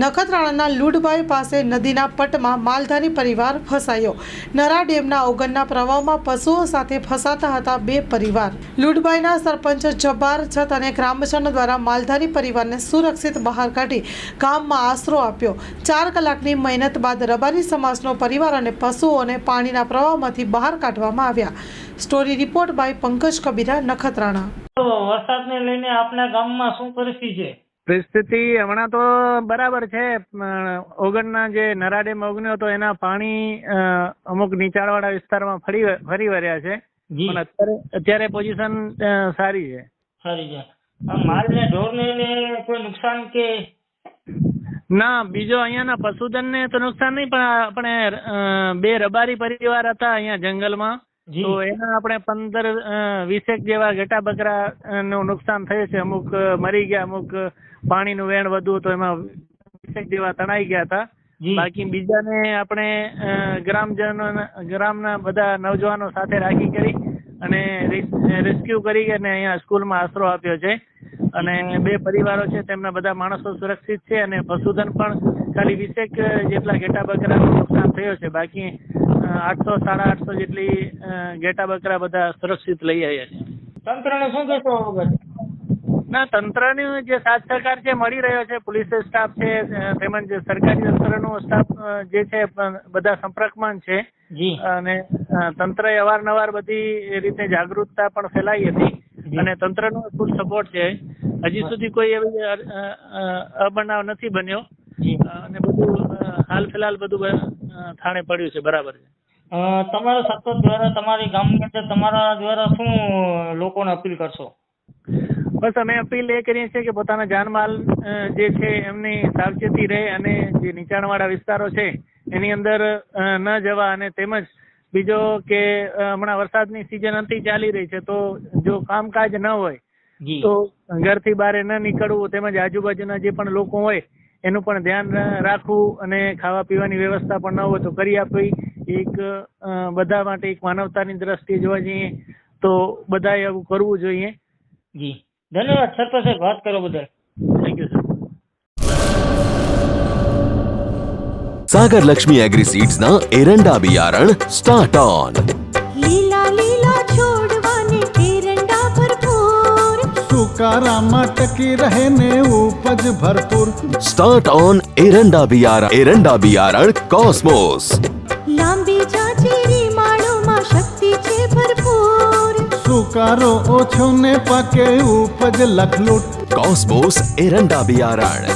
નખત્રાણાના લુડભાઈ પાસે નદીના પટમાં માલધારી પરિવાર ફસાયો. નરા ડેમના ઓગનના પ્રવાહમાં પશુઓ સાથે ફસાતા હતા બે પરિવાર. લુડભાઈના સરપંચ જબ્બાર છત અને ગ્રામજનો દ્વારા માલધારી પરિવારને સુરક્ષિત બહાર કાઢી ગામમાં આશરો આપ્યો. ચાર કલાકની મહેનત બાદ રબારી સમાજનો પરિવાર અને પશુઓને પાણીના પ્રવાહમાંથી બહાર કાઢવામાં આવ્યા. Story report by Pankaj Kabira, Nakhatrana. વરસાદને લઈને આપના ગામમાં શું પરિસ્થિતિ છે? પરિસ્થિતિ હમણાં તો બરાબર છે. પણ ઓગણના જે નરાડેમ ઓગન્યો હતો એના પાણી અમુક નીચાણવાળા વિસ્તારમાં ફરી ફરી વળ્યા છે. પણ અત્યારે અત્યારે પોઝિશન સારી છે. સારી છે. માલને ઢોરને કોઈ નુકસાન કે? ના બીજો અહીંયાના પશુધનને તો નુકસાન નહીં પણ આપણે બે રબારી પરિવાર હતા અહીંયા જંગલમાં. તો એના આપણે પંદર વીસેક જેવા ઘેટા બકરા નું નુકસાન થયું છે. અમુક મરી ગયા અમુક પાણી પાણીનું વેણ વધુ તો એમાં વીસેક જેવા તણાઈ ગયા હતા. બાકી બીજાને આપણે ગ્રામજનો ગ્રામના બધા નવજવાનો સાથે રાખી કરી અને રેસ્ક્યુ કરી અને અહીંયા સ્કૂલમાં આશરો આપ્યો છે. અને બે પરિવારો છે તેમના બધા માણસો સુરક્ષિત છે અને પશુધન પણ ખાલી વીસેક જેટલા ઘેટા બકરાનું નુકસાન થયો છે. બાકી આઠસો સાડા આઠસો જેટલી ઘેટા બકરા બધા સુરક્ષિત લઈ આવ્યા છે. તંત્રને શું કહેશો વગર ના તંત્રનો જે સાથ સહકાર છે મળી રહ્યો છે. પોલીસ સ્ટાફ છે તેમજ સરકારી તંત્રનો સ્ટાફ જે છે બધા સંપર્કમાં છે. અને તંત્ર તંત્રએ અવારનવાર બધી રીતે જાગૃતતા પણ ફેલાઈ હતી. અને અને તંત્રનો ફૂલ સપોર્ટ છે. હજી સુધી કોઈ એવી અબનાવ નથી બન્યો. અને બધું હાલ ફિલહાલ બધું થાણે પડ્યું છે બરાબર છે. તમારા સતત દ્વારા તમારી ગામની અંદર તમારા દ્વારા શું લોકોને અપીલ કરશો? બસ અમે અપીલ એ કરીએ છીએ કે પોતાના જાનમાલ જે છે એમની સાવચેતી રહે અને જે નીચાણવાળા વિસ્તારો છે એની અંદર ન જવા અને તેમજ બીજો કે હમણાં વરસાદની સિઝન અંતિ ચાલી રહી છે તો જો કામકાજ ન હોય તો ઘરથી બહાર ન નીકળવું તેમજ આજુબાજુના જે પણ લોકો હોય એનું પણ ધ્યાન રાખવું અને ખાવા પીવાની વ્યવસ્થા પણ ન હોય તો કરી આપવી. એક બધા માટે એક માનવતાની દ્રષ્ટિએ જોવા જઈએ તો બધાએ આવું કરવું જોઈએ. જી. ધન્યવાદ સર પ્રસાદ વાત કરો બધા thank you sir Sagar Lakshmi agri સીડ્સના એરંડા બિયારણ સ્ટાર્ટ ઓન. सुकारा मटकी रहने उपज भरपूर। स्टार्ट ऑन एरंडा बियारण एरंडा बियारण कॉस्मोस लांबीच्या चिरी शक्ति चे भरपूर। सुकारो ओछो ने पके उपज लखलूट। कॉस्मोस एरंडा बियारण